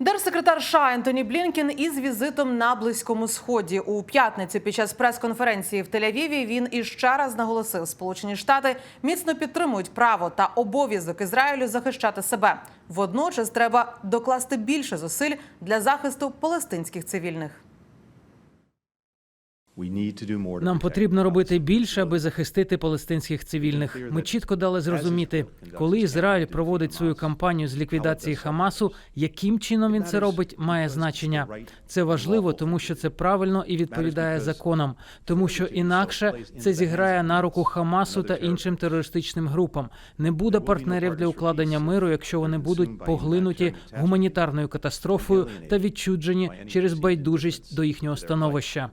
Держсекретар США Ентоні Блінкен із візитом на близькому сході у п'ятницю під час прес-конференції в Тель-Авіві він іще раз наголосив, Сполучені Штати міцно підтримують право та обов'язок Ізраїлю захищати себе. Водночас треба докласти більше зусиль для захисту палестинських цивільних. Нам потрібно робити більше, аби захистити палестинських цивільних. Ми чітко дали зрозуміти, коли Ізраїль проводить свою кампанію з ліквідації Хамасу, яким чином він це робить, має значення. Це важливо, тому що це правильно і відповідає законам, тому що інакше це зіграє на руку Хамасу та іншим терористичним групам. Не буде партнерів для укладення миру, якщо вони будуть поглинуті гуманітарною катастрофою та відчуджені через байдужість до їхнього становища.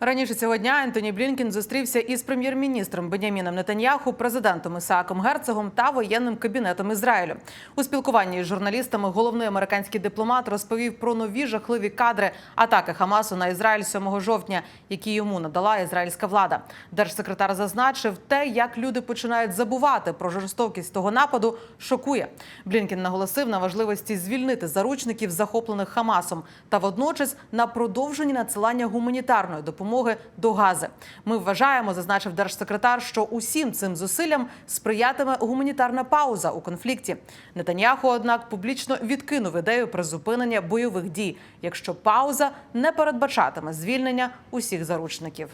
Раніше цього дня Ентоні Блінкен зустрівся із прем'єр-міністром Беняміном Нетаньяху, президентом Ісааком Герцогом та воєнним кабінетом Ізраїлю. У спілкуванні із журналістами головний американський дипломат розповів про нові жахливі кадри атаки Хамасу на Ізраїль 7 жовтня, які йому надала ізраїльська влада. Держсекретар зазначив, те, як люди починають забувати про жорстокість того нападу, шокує. Блінкен наголосив на важливості звільнити заручників, захоплених Хамасом, та водночас на продовженні надсилання гуманітарної допомоги до Гази. Ми вважаємо, зазначив держсекретар, що усім цим зусиллям сприятиме гуманітарна пауза у конфлікті. Нетаньяху, однак, публічно відкинув ідею призупинення бойових дій, якщо пауза не передбачатиме звільнення усіх заручників.